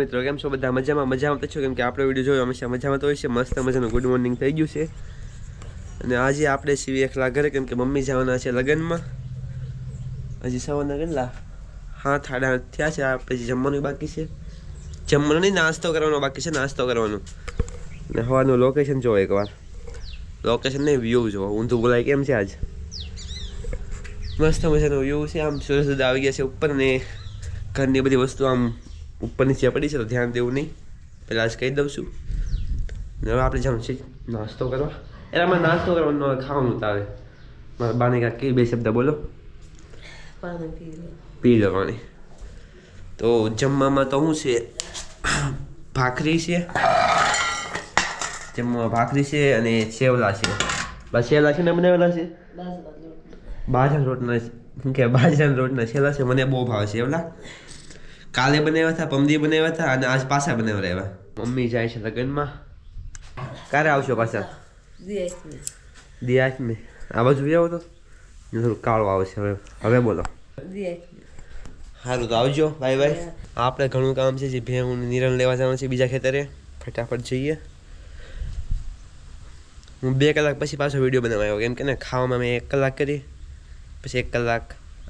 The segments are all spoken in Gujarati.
મિત્રો, કેમ છો બધા? મજામાં? મજામાં તો છો? કેમ કે આપણો વીડિયો જોયો, હંમેશા મજામાં તો હોય છે. મસ્ત મજાનું ગુડ મોર્નિંગ થઈ ગયું છે. અને આજે આપણે સીવી એકલા ઘરે, કેમ કે મમ્મી જવાના છે લગ્નમાં. હજી સવારના કેટલા? હાથ આડા થયા છે આપણે જમવાનું બાકી છે. જમવાનું નહીં, નાસ્તો કરવાનો બાકી છે, નાસ્તો કરવાનો. અને હવાનું લોકેશન જોવો એકવાર. લોકેશન નહીં વ્યૂ જોવો. ઊંધું બોલાય કેમ છે આજ? મસ્ત મજાનો વ્યૂ છે. આમ સૂરજ આવી ગયા છે ઉપર ને ઘરની બધી વસ્તુ આમ ઉપર નીચે પડી છે તો ધ્યાન દેવું નહીં. પહેલાં જ કહી દઉં છું. હવે આપણે જવાનું છે નાસ્તો કરવા. એટલે અમારે નાસ્તો કરવાનો ખાવાનું તાવે મારા બાને કઈ બે શબ્દ બોલો. પી લેવાની લો પાણી. તો જમવામાં તો શું છે? ભાખરી છે. જમવામાં ભાખરી છે અને સેવલા છે. બસ સેવલા છે ને બનાવેલા છે? બાજરા બાજરાના રોટના શું કે બાજરાના રોટના છેલ્લા છે. મને બહુ ભાવે છે એવલા. કાલે બનાવ્યા હતા પમદી બનાવ્યા હતા અને આજ પાછા બનાવ્યા રહ્યા. મમ્મી જાય છે લગ્નમાં. ક્યારે આવશો પાછા? દિયાસ ને આ બાજુ આવો તો. કાળો આવે છે હવે. હવે બોલો. સારું તો આવજો. Bye bye. આપણે ઘણું કામ છે, જે ભેહું નિરણ લેવા જવાનું છે બીજા ખેતરે. ફટાફટ જઈએ. હું બે કલાક પછી પાછો વીડિયો બનાવવા આવ્યો. કેમ કે ને, ખાવામાં મેં એક કલાક કરી, પછી એક કલાક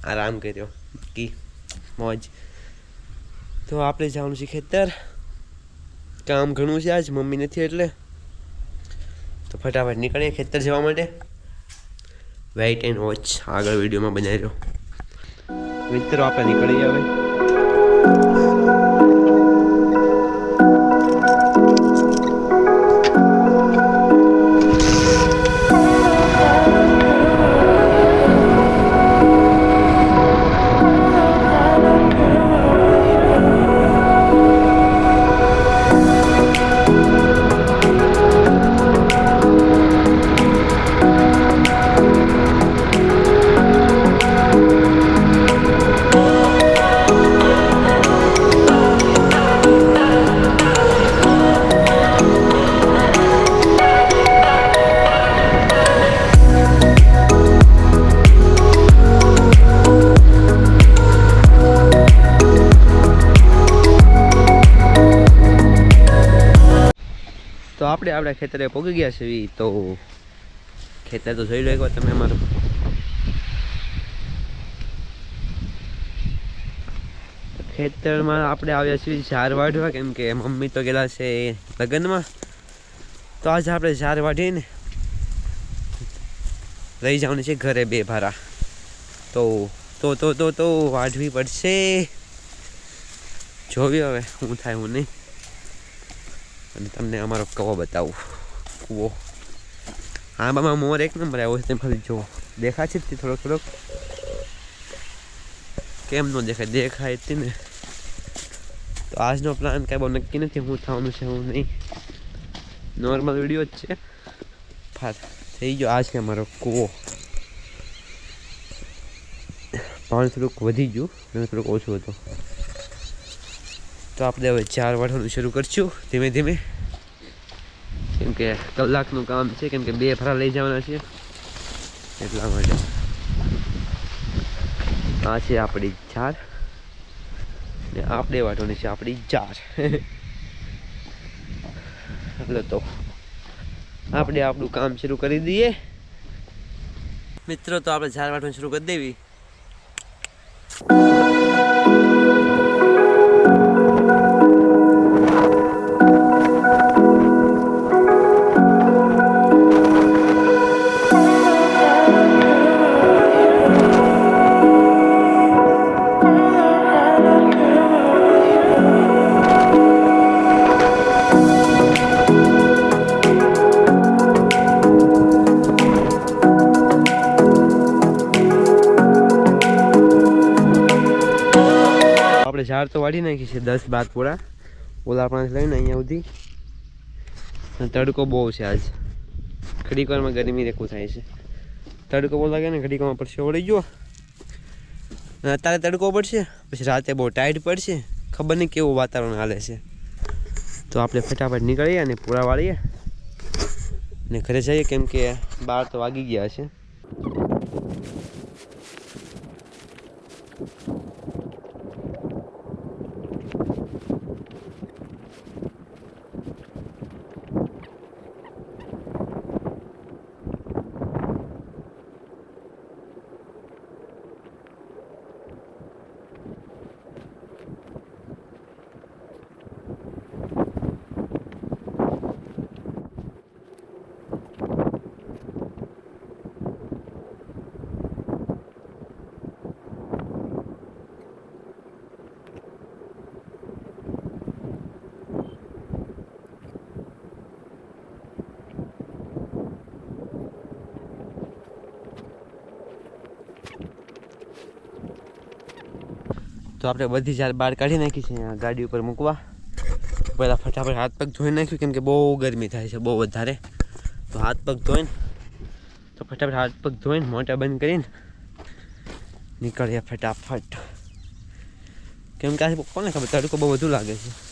આરામ કર્યો. કી. મોજ. તો આપણે જવાનું છે ખેતર. કામ ઘણું છે આજ, મમ્મી નથી એટલે. તો ફટાફટ નીકળીએ ખેતર જવા માટે. વેઇટ એન્ડ વોચ આગળ વિડીયોમાં બનાવી રહ્યો. મિત્રો, આપણે નીકળી હવે. આપણે આપણા ખેતરે પહોંચી ગયા છે તો ખેતર તો જોઈ લો એકવાર તમે અમારું. ખેતરમાં આપણે આવ્યા છીએ ઝાર વાઢવા કેમ કે મમ્મી તો ગયેલા છે લગ્નમાં. તો આજે આપણે ઝાર વાઢીને લઈ જવાનું છે ઘરે બે ભારા. તો તો તો તો વાઢવી પડશે. જોવી હવે હું થાય, હું નહીં. અને તમને અમારો કવો બતાવું. કૂવો. આંબામાં મોર એક નંબર આવ્યો છે, તમે ખાલી જુઓ. દેખાય છે તે થોડોક થોડોક? કેમ ન દેખાય? દેખાય તે ને. તો આજનો પ્લાન કાંઈ બહુ નક્કી નથી, હું થવાનું છે, હું નહીં. નોર્મલ વીડિયો જ છે. ફાર થઈ ગયો આજ કે અમારો કૂવો. પાણી થોડુંક વધી ગયું, અને થોડુંક ઓછું હતું. તો આપણે હવે ચાર વાળવાનું શરૂ કરશું. ધીમે ધીમે. કેમ કે કલાકનું કામ છે, કેમ કે બે ફરા લઈ જવાના છે. એટલા માટે. આ છે આપણી ચાર. ને આપણે વાટવાની છે આપણી ચાર. એટલે તો આપણે આપણું કામ શરૂ કરી દઈએ. મિત્રો, તો આપણે ચાર વાટવાનું શરૂ કરી દેવી. ઝાડ તો વાળી નાખી છે, દસ બાર પૂરા. ઓલા આપણાથી લઈને અહીંયા સુધી. તડકો બહુ છે આજ. ઘડીક વારમાં ગરમી રેખું થાય છે. તડકો બહુ લાગે ને ઘડીક વારમાં પડશે ઓળી ગયો અત્યારે તડકો પડશે, પછી રાતે બહુ ટાઈટ પડશે. ખબર નહીં કેવું વાતાવરણ હાલે છે. તો આપણે ફટાફટ નીકળીએ અને પૂરા વાળીએ. ને ઘરે જઈએ કેમ કે બાર તો વાગી ગયા છે. તો આપણે બધી જાર બહાર કાઢી નાખી છે ગાડી ઉપર મૂકવા. પહેલાં ફટાફટ હાથ પગ ધોઈ નાખ્યું, કેમ કે બહુ ગરમી થાય છે, બહુ વધારે. તો હાથ પગ ધોઈને, તો ફટાફટ હાથ પગ ધોઈને મોટા બંધ કરીને નીકળીએ ફટાફટ. કેમ કે આજે કોને ખબર? તડકો બહુ વધુ લાગે છે.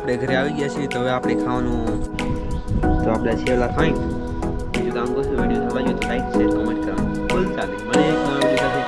આપણે ઘરે આવી ગયા છીએ, તો હવે આપણે ખાવાનું તો આપણે છેલ્લા ખાઈ. બીજું કામ કરશું વીડિયો સમજ્યો તો લાઈક શેર કમેન્ટ કરવાનું. ભૂલતા નહીં મને એક વીડિયો